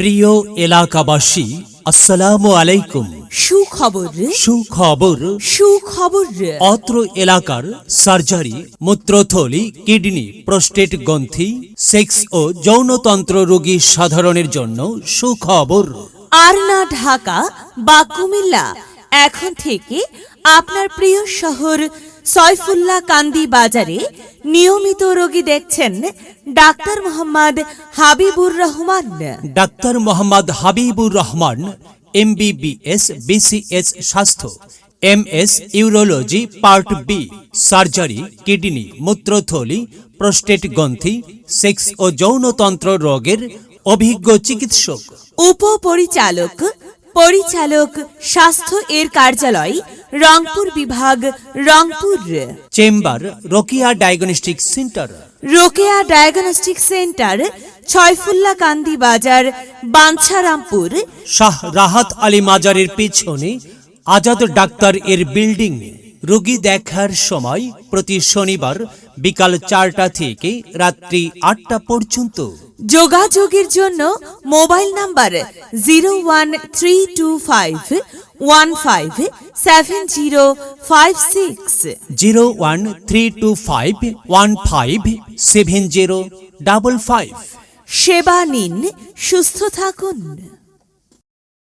প্রিয় এলাকাবাসী আসসালামু আলাইকুম। সুখবর। সুখবর। সুখবর। অত্র এলাকার সার্জারি মূত্রথলি কিডনি প্রোস্টেট গ্রন্থি সেক্স ও যৌনতন্ত্র রোগী সাধারণের জন্য সুখবর। আর না ঢাকা বা কুমিল্লা এখন থেকে আপনার প্রিয় শহর সয়ফুল্লাহ কান্দি বাজারে নিয়মিত রোগী দেখছেন doctor Mohammad Habibur Rahman. Doctor Mohammad Habibur Rahman MBBS BCS স্বাস্থ্য M S urology part B surgery kidney মূত্রথলি prostate গ্রন্থি সেক্স ও যৌনতন্ত্র রোগের অভিজ্ঞ চিকিৎসক। উপপরিচালক পরিচালক স্বাস্থ্য এর কার্যালয় রংপুর বিভাগ Rangpur. Chamber Rokeya diagnostic centre. Rokeya diagnostic centre Chhayfulla Kandi বাজার বাঞ্ছারামপুর। শাহ রাহাত আলী মাজারের পিছনে আজাদ ডাক্তার এর বিল্ডিং। রোগী দেখার সময় প্রতি শনিবার বিকাল চারটা থেকে রাত্রি আটটা পর্যন্ত। যোগাযোগের জন্য mobile number zero one three two five one five seven zero five six zero one three two five one five seven zero double five. সেবা নিন, সুস্থ থাকুন।